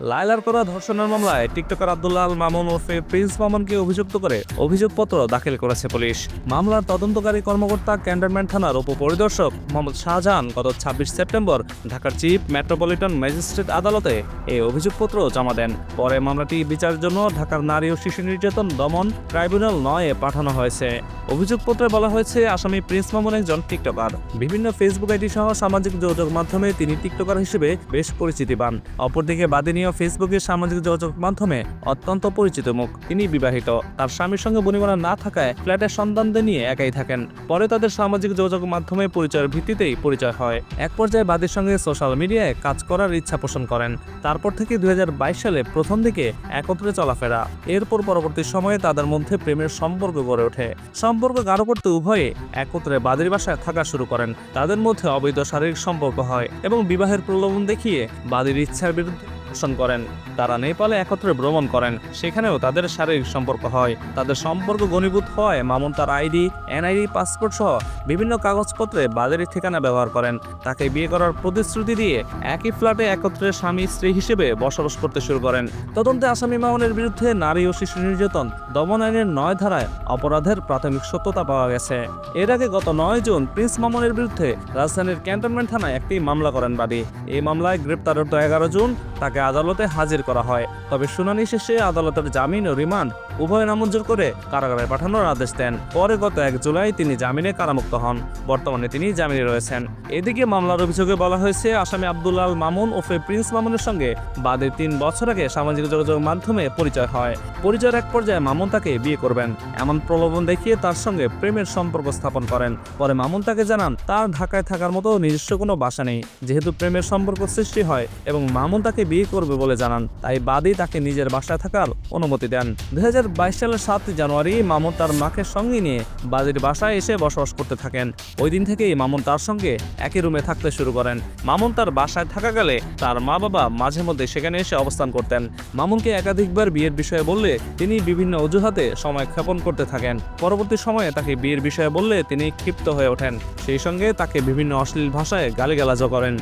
লায়লার করা ধর্ষণের মামলায় টিকটকার আব্দুল্লাহ আল মামুন ওরফে প্রিন্স মামুনকে অভিযুক্ত করে অভিযোগপত্র দাখিল করেছে পুলিশ। মামলার তদন্তকারী কর্মকর্তা ক্যান্টনমেন্ট থানার উপপরিদর্শক মোহাম্মদ শাহজাহান গত ছাব্বিশ সেপ্টেম্বর ঢাকার চিফ মেট্রোপলিটন ম্যাজিস্ট্রেট আদালতে এই অভিযোগপত্র জমা দেন। পরে মামলাটি বিচারের জন্য ঢাকার নারী ও শিশু নির্যাতন দমন ট্রাইব্যুনাল নয়ে পাঠানো হয়েছে। অভিযোগপত্রে বলা হয়েছে, আসামি প্রিন্স মামুন একজন টিকটকার। বিভিন্ন ফেসবুক আইডি সহ সামাজিক যোগাযোগ মাধ্যমে তিনি টিকটকার হিসেবে বেশ পরিচিতি পান। অপরদিকে বাদিনীয় ফেসবুকের সামাজিক যোগাযোগ মাধ্যমে অত্যন্ত পরিচিত মুখ। তিনি বিবাহিত। তার স্বামীর সঙ্গে বনিবনা না থাকায় ফ্ল্যাটের সন্তানদের নিয়ে একাই থাকেন। পরে তাদের সামাজিক যোগাযোগ মাধ্যমে পরিচয়ের ভিত্তিতেই পরিচয় হয়। এক পর্যায়ে বাদীর সঙ্গে সোশ্যাল মিডিয়ায় কাজ করার ইচ্ছা পোষণ করেন। তারপর থেকে দুই হাজার বাইশ সালে প্রথম দিকে একত্রে চলাফেরা। এরপর পরবর্তী সময়ে তাদের মধ্যে প্রেমের সম্পর্ক গড়ে ওঠে। সম্পর্ক গাঢ় করতে উভয়ে একত্রে বাদীর বাসায় থাকা শুরু করেন। তাদের মধ্যে অবৈধ শারীরিক সম্পর্ক হয় এবং বিবাহের প্রলোভন দেখিয়ে বাদীর ইচ্ছার বিরুদ্ধে পোষণ করেন। তারা নেপালে একত্রে ভ্রমণ করেন। সেখানেও তাদের শারীরিক সম্পর্ক হয়। তাদের সম্পর্ক ঘনীভূত হয় মামুন তার আইডি, এনআইডি, পাসপোর্ট সহ বিভিন্ন কাগজপত্রে বাজারের ঠিকানা ব্যবহার করেন। তাকে বিয়ে করার প্রতিশ্রুতি দিয়ে একই ফ্ল্যাটে একত্রে স্বামী, স্ত্রী হিসেবে বসবাস করতে শুরু করেন। তদন্তে আসামি মামুনের বিরুদ্ধে নারী ও শিশু নির্যাতন, দমন আইনের নয় ধারায় অপরাধের প্রাথমিক সত্যতা পাওয়া গেছে। এর আগে গত নয় জুন প্রিন্স মামুনের বিরুদ্ধে রাজধানীর ক্যান্টনমেন্ট থানায় একটি মামলা করেন বাদী। এই মামলায় গ্রেপ্তারের তো এগারো জুন। তাকে আদালতে হাজির করা হয়। তবে শুনানি শেষে আদালতের জামিন ও রিমান্ড উভয় নামঞ্জুর করে কারাগারে পাঠানোর আদেশ দেন। পরে গত এক জুলাই তিনি জামিনে কারামুক্ত হন। বর্তমানে তিনি জামিনে রয়েছেন। এদিকে মামলার অভিযোগে বলা হয়েছে, আসামি আব্দুল্লাহ আল মামুন ওফে প্রিন্স মামুনের সঙ্গে বাদের তিন বছর আগে সামাজিক যোগাযোগ মাধ্যমে পরিচয় হয়। পরিচয়ের এক পর্যায়ে মামুন তাকে বিয়ে করবেন। এমন প্রলোভন দেখিয়ে তার সঙ্গে প্রেমের সম্পর্ক স্থাপন করেন। পরে মামুন তাকে জানান, তার ঢাকায় থাকার মতো নিজস্ব কোনো বাসা নেই। যেহেতু প্রেমের সম্পর্ক সৃষ্টি হয় এবং মামুন তাকে বিয়ে করবে বলে জানান। তাই বাদী তাকে নিজের বাসায় থাকার অনুমতি দেন। দু হাজার বাইশ সালের সাত জানুয়ারি মামুন তার মাকে সঙ্গে নিয়ে বাদীর বাসায় এসে বসবাস করতে থাকেন। ওই দিন থেকেই মামুন তার সঙ্গে একই রুমে থাকতে শুরু করেন। মামুন তার বাসায় থাকা গেলে তার মা বাবা মাঝে মধ্যে সেখানে এসে অবস্থান করতেন। মামুনকে একাধিকবার বিয়ের বিষয়ে বললে তিনি বিভিন্ন অজুহাতে সময় ক্ষেপণ করতে থাকেন। পরবর্তী সময়ে তাকে বিয়ের বিষয়ে বললে তিনি ক্ষিপ্ত হয়ে ওঠেন। সেই সঙ্গে তাকে বিভিন্ন অশ্লীল ভাষায় গালিগালাজও করেন।